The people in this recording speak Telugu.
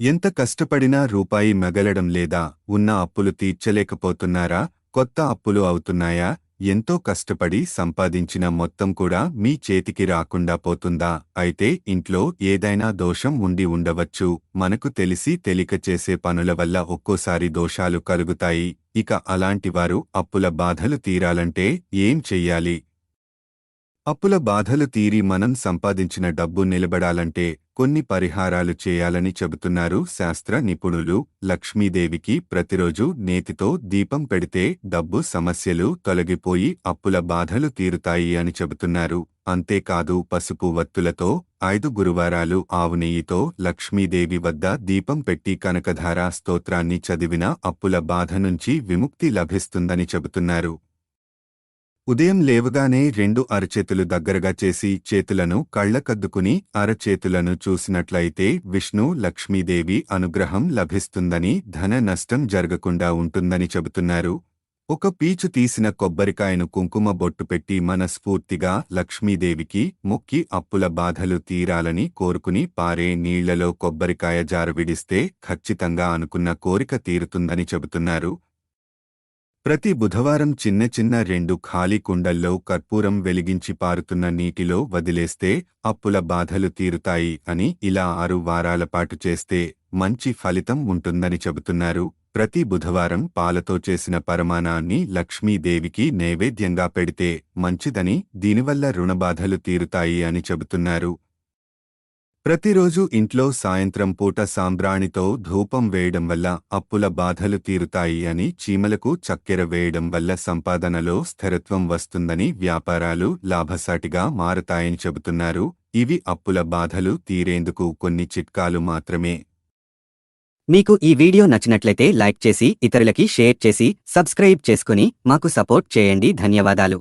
ఎంత కష్టపడినా రూపాయి మెగలడం లేదా ఉన్న అప్పులు తీర్చలేకపోతున్నారా? కొత్త అప్పులు అవుతున్నాయా? ఎంతో కష్టపడి సంపాదించిన మొత్తం కూడా మీ చేతికి రాకుండా పోతుందా? అయితే ఇంట్లో ఏదైనా దోషం ఉండి ఉండవచ్చు. మనకు తెలిసి తెలిక చేసే పనుల వల్ల ఒక్కోసారి దోషాలు కలుగుతాయి. ఇక అలాంటివారు అప్పుల బాధలు తీరాలంటే ఏం చెయ్యాలి? అప్పుల బాధలు తీరి మనం సంపాదించిన డబ్బు నిలబడాలంటే కొన్ని పరిహారాలు చేయాలని చెబుతున్నారు. శాస్త్ర నిపుణులు లక్ష్మీదేవికి ప్రతిరోజు నేతితో దీపం పెడితే డబ్బు సమస్యలు తొలగిపోయి అప్పుల బాధలు తీరుతాయి అని చెబుతున్నారు. అంతేకాదు పసుపు వత్తులతో ఐదు గురువారాలు ఆవు నెయ్యితో లక్ష్మీదేవి వద్ద దీపం పెట్టి కనకధారా స్తోత్రాన్ని చదివిన అప్పుల బాధ నుంచి విముక్తి లభిస్తుందని చెబుతున్నారు. ఉదయం లేవగానే రెండు అరచేతులు దగ్గరగా చేసి చేతులను కళ్ళకద్దుకుని అరచేతులను చూసినట్లయితే విష్ణు లక్ష్మీదేవి అనుగ్రహం లభిస్తుందని ధన నష్టం జరగకుండా ఉంటుందని చెబుతున్నారు. ఒక పీచు తీసిన కొబ్బరికాయను కుంకుమ బొట్టు పెట్టి మనస్ఫూర్తిగా లక్ష్మీదేవికి మొక్కి అప్పుల బాధలు తీరాలని కోరుకుని పారే నీళ్ళలో కొబ్బరికాయ జారవిడిస్తే ఖచ్చితంగా అనుకున్న కోరిక తీరుతుందని చెబుతున్నారు. ప్రతి బుధవారం చిన్న చిన్న రెండు ఖాళీ కుండల్లో కర్పూరం వెలిగించి పారుతున్న నీటిలో వదిలేస్తే అప్పుల బాధలు తీరుతాయి అని ఇలా ఆరు వారాల పాటు చేస్తే మంచి ఫలితం ఉంటుందని చెబుతున్నారు. ప్రతి బుధవారం పాలతో చేసిన పరమాణాన్ని లక్ష్మీదేవికి నైవేద్యంగా పెడితే మంచిదని దీనివల్ల రుణబాధలు తీరుతాయి అని చెబుతున్నారు. ప్రతిరోజు ఇంట్లో సాయంత్రం పూట సాంబ్రాణితో ధూపం వేయడం వల్ల అప్పుల బాధలు తీరుతాయి అని చీమలకు చక్కెర వేయడం వల్ల సంపాదనలో స్థిరత్వం వస్తుందని వ్యాపారాలు లాభసాటిగా మారతాయని చెబుతున్నారు. ఇవి అప్పుల బాధలు తీరేందుకు కొన్ని చిట్కాలు మాత్రమే. మీకు ఈ వీడియో నచ్చినట్లయితే లైక్ చేసి ఇతరులకి షేర్ చేసి సబ్స్క్రైబ్ చేసుకుని మాకు సపోర్ట్ చేయండి. ధన్యవాదాలు.